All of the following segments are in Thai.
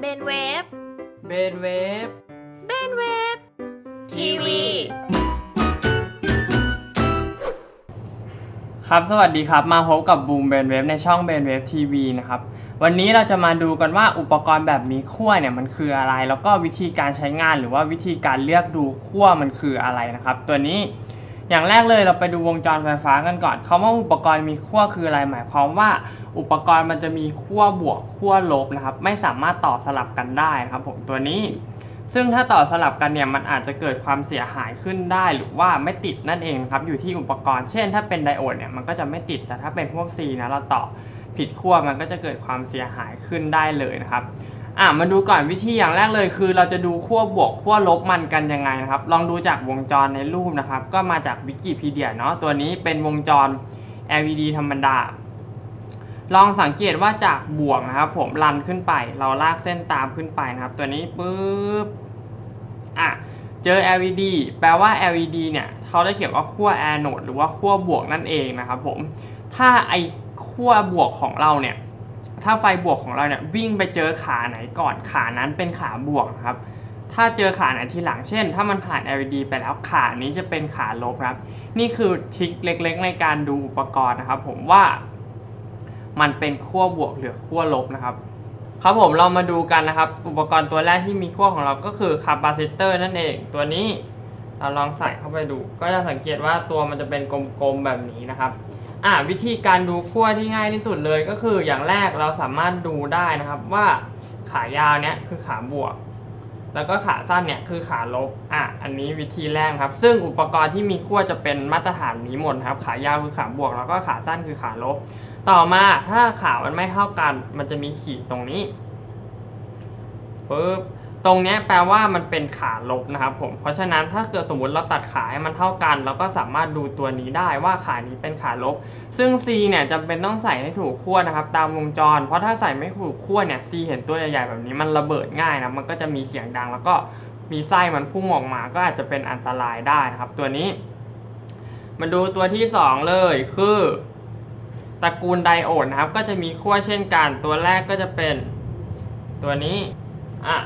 เบนเวฟ เบนเวฟ เบนเวฟ ทีวี ครับสวัสดีครับมาพบกับบูมเบนเวฟในช่องเบนเวฟทีวีนะครับ วันนี้เราจะมาดูกันว่าอุปกรณ์แบบมีขั้วเนี่ยมันคืออะไร แล้วก็วิธีการใช้งานหรือว่าวิธีการเลือกดูขั้วมันคืออะไรนะครับ ตัวนี้ อย่างแรกเลยเราไปดูวงจรไฟฟ้ากันก่อนคำว่าอุปกรณ์มีขั้วคืออะไรหมายความว่า อุปกรณ์มันจะมีขั้วบวกขั้วลบนะครับ ไม่สามารถต่อสลับกันได้นะครับผมตัวนี้ ซึ่งถ้าต่อสลับกันเนี่ยมันอาจจะเกิดความเสียหายขึ้นได้หรือว่าไม่ติดนั่นเองครับอยู่ที่อุปกรณ์เช่น ถ้าเป็นไดโอดเนี่ยมันก็จะไม่ติดแต่ถ้าเป็นพวก C นะเราต่อผิดขั้วมันก็จะเกิดความเสียหายขึ้นได้เลยนะครับ อะมาดูก่อนวิธีอย่างแรกเลยคือเราจะดูขั้วบวกขั้วลบมันกันยังไงนะครับ ลองดูจากวงจรในรูปนะครับ ก็มาจากวิกิพีเดียเนาะตัวนี้เป็นวงจร LED ธรรมดา ลองสังเกตว่าจากบวกนะครับผมรันขึ้นไป เราลากเส้นตามขึ้นไปนะครับ ตัวนี้ปุ๊บอะเจอ LED แปลว่า LED เนี่ยเขาได้เขียนว่าขั้วแอนโนดหรือว่าขั้วบวกนั่นเองนะครับผมถ้าไอขั้วบวกของเราเนี่ย ถ้าไฟบวกของเราเนี่ยวิ่งไปเจอขาไหนก่อนขานั้นเป็นขาบวกนะครับ ถ้าเจอขาไหนทีหลังเช่น ถ้ามันผ่าน LED ไปแล้วขานี้จะเป็นขาลบนะครับ นี่คือทิคเล็กๆ ในการดูอุปกรณ์นะครับผมว่ามันเป็นขั้วบวกหรือขั้วลบนะครับ ครับผมเรามาดูกันนะครับ อุปกรณ์ตัวแรกที่มีขั้วของเราก็คือคาปาซิเตอร์นั่นเองตัวนี้ เราลองใส่เข้าไปดู ก็จะสังเกตว่าตัวมันจะเป็นกลมๆแบบนี้นะครับอ่าวิธีการดูขั้วที่ง่ายที่สุดเลยก็คืออย่างแรกเราสามารถดูได้นะครับว่าขายาวเนี้ยคือขาบวก แล้วก็ขาสั้นเนี่ยคือขาลบอะอันนี้วิธีแรกครับ ซึ่งอุปกรณ์ที่มีขั้วจะเป็นมาตรฐานนี้หมดนะครับ ขายาวคือขาบวก แล้วก็ขาสั้นคือขาลบ ต่อมาถ้าขามันไม่เท่ากัน มันจะมีขีดตรงนี้ปุ๊บ ตรงนี้แปลว่ามันเป็นขาลบนะครับผม เพราะฉะนั้นถ้าเกิดสมมติเราตัดขาให้มันเท่ากัน เราก็สามารถดูตัวนี้ได้ว่าขานี้เป็นขาลบ ซึ่ง C เนี่ยจำเป็นต้องใส่ให้ถูกขั้วนะครับ ตามวงจร เพราะถ้าใส่ไม่ถูกขั้วเนี่ย C เห็นตัวใหญ่ๆแบบนี้มันระเบิดง่ายนะมันก็จะมีเสียงดัง แล้วก็มีไส้มันพุ่งออกมา ก็อาจจะเป็นอันตรายได้นะครับ ตัวนี้ มาดูตัวที่ 2 เลยคือตระกูลไดโอดนะครับ ก็จะมีขั้วเช่นกัน ตัวแรกก็จะเป็นตัวนี้อะ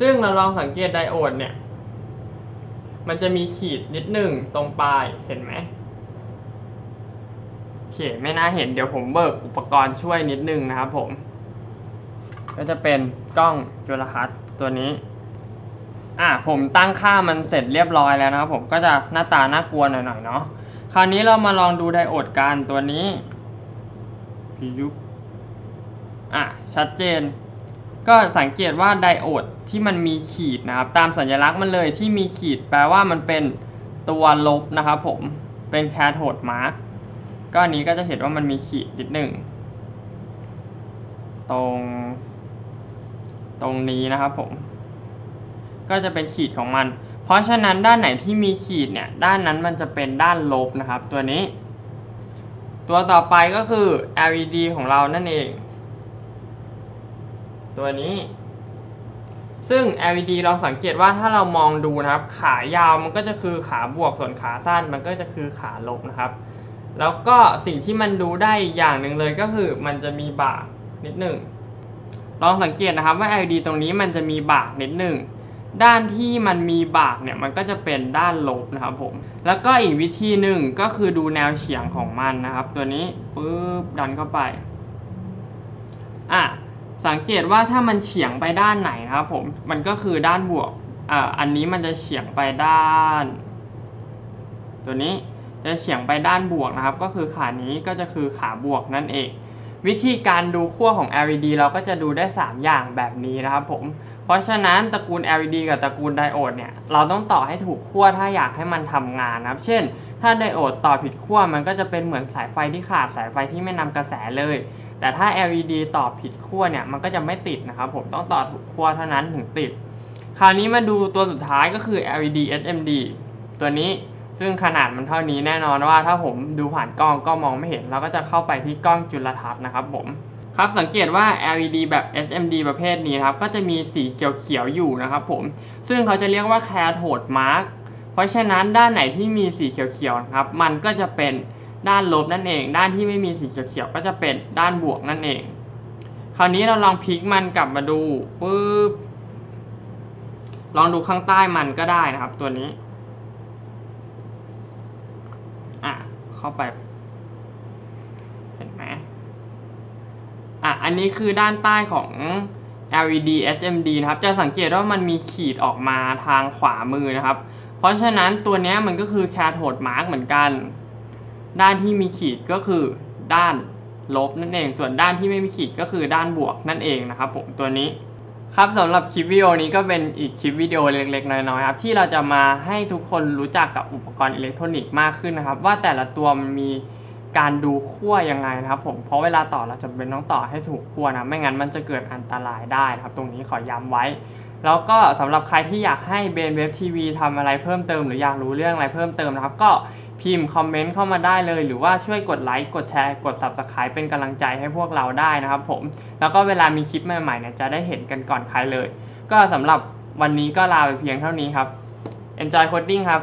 ซึ่งเราลองสังเกตไดโอดเนี่ย มันจะมีขีดนิดหนึ่งตรงปลายเห็นไหมโอเคไม่น่าเห็นเดี๋ยวผมเบิกอุปกรณ์ช่วยนิดนึงนะครับผม ก็จะเป็นกล้องจุลทรรศน์ตัวนี้อะผมตั้งค่ามันเสร็จเรียบร้อยแล้วนะครับผมก็จะหน้าตาน่ากลัวหน่อยๆเนาะคราวนี้เรามาลองดูไดโอดกันตัวนี้ยุบอะชัดเจน ก็สังเกตว่าไดโอดที่มันมีขีดนะครับ ตามสัญลักษณ์มันเลยที่มีขีดแปลว่ามันเป็นตัวลบนะครับผมเป็นแคโทดมาร์กก็อันนี้ก็จะเห็นว่ามันมีขีดนิดหนึ่งตรงตรงนี้นะครับผม ก็จะเป็นขีดของมัน เพราะฉะนั้นด้านไหนที่มีขีดเนี่ยด้านนั้นมันจะเป็นด้านลบนะครับ ตัวนี้ ตัวต่อไปก็คือ LED ของเรานั่นเอง ตัวนี้ ซึ่ง LED เราสังเกตว่าถ้าเรามองดูนะครับ ขายาวมันก็จะคือขาบวกส่วนขาสั้นมันก็จะคือขาลบนะครับ แล้วก็สิ่งที่มันดูได้อย่างหนึ่งเลยก็คือมันจะมีบากนิดหนึ่งลองสังเกตนะครับว่า LED ตรงนี้มันจะมีบากนิดหนึ่งด้านที่มันมีบากเนี่ยมันก็จะเป็นด้านลบนะครับผม แล้วก็อีกวิธีหนึ่งก็คือดูแนวเฉียงของมันนะครับ ตัวนี้ปุ๊บดันเข้าไป อะ สังเกตว่าถ้ามันเฉียงไปด้านไหนนะครับผมมันก็คือด้านบวกอ่าอันนี้มันจะเฉียงไปด้าน ตัวนี้จะเฉียงไปด้านบวกนะครับ ก็คือขานี้ก็จะคือขาบวกนั่นเอง วิธีการดูขั้วของ LED เราก็จะดูได้ 3 อย่างแบบนี้นะครับผมเพราะฉะนั้นตระกูล LED กับตระกูลไดโอดเนี่ยเราต้องต่อให้ถูกขั้วถ้าอยากให้มันทำงานนะครับ เช่น ถ้าไดโอดต่อผิดขั้วมันก็จะเป็นเหมือนสายไฟที่ขาดสายไฟที่ไม่นำกระแสเลย แต่ถ้า LED ต่อผิดขั้วเนี่ยมันก็จะไม่ติดนะครับผมต้องต่อถูกขั้วเท่านั้นถึงติด คราวนี้มาดูตัวสุดท้ายก็คือ LED HMD ตัวนี้ซึ่งขนาดมันเท่านี้แน่นอนว่าถ้าผมดูผ่านกล้องก็มองไม่เห็น เราก็จะเข้าไปที่กล้องจุลทรรศน์นะครับผมครับสังเกตว่า LED แบบ SMD ประเภทนี้ครับก็จะมีสีเขียวๆอยู่นะครับผมซึ่งเขาจะเรียกว่า cathode mark เพราะฉะนั้นด้านไหนที่มีสีเขียวๆครับมันก็จะเป็น ด้านลบนั่นเอง ด้านที่ไม่มีสีเขียวๆก็จะเป็นด้านบวกนั่นเอง คราวนี้เราลองพลิกมันกลับมาดูปุ๊บลองดูข้างใต้มันก็ได้นะครับ ตัวนี้อะเข้าไปเห็นไหมอะอันนี้คือด้านใต้ของ LED SMD นะครับ จะสังเกตว่ามันมีขีดออกมาทางขวามือนะครับ เพราะฉะนั้นตัวนี้มันก็คือ cathode mark เหมือนกัน ด้านที่มีขีดก็คือด้านลบนั่นเอง ส่วนด้านที่ไม่มีขีดก็คือด้านบวกนั่นเองนะครับผมตัวนี้ครับสำหรับคลิปวิดีโอนี้ก็เป็นอีกคลิปวิดีโอเล็กๆน้อยๆครับที่เราจะมาให้ทุกคนรู้จักกับอุปกรณ์อิเล็กทรอนิกส์มากขึ้นนะครับ ว่าแต่ละตัวมันมีการดูขั้วยังไงนะครับผมเพราะเวลาต่อเราจะเป็นต้องต่อให้ถูกขั้วนะไม่งั้นมันจะเกิดอันตรายได้นะครับ ตรงนี้ขอย้ำไว้ แล้วก็สำหรับใครที่อยากให้เบนเว็บทีวีทำอะไรเพิ่มเติม หรืออยากรู้เรื่องอะไรเพิ่มเติมนะครับ ก็ พิมพ์คอมเมนต์เข้ามาได้เลย หรือว่าช่วยกดไลค์กดแชร์กด Subscribe เป็นกำลังใจให้พวกเราได้นะครับผม แล้วก็เวลามีคลิปใหม่ๆเนี่ยจะได้เห็นกันก่อนใครเลย ก็สำหรับวันนี้ก็ลาไปเพียงเท่านี้ครับ Enjoy coding ครับ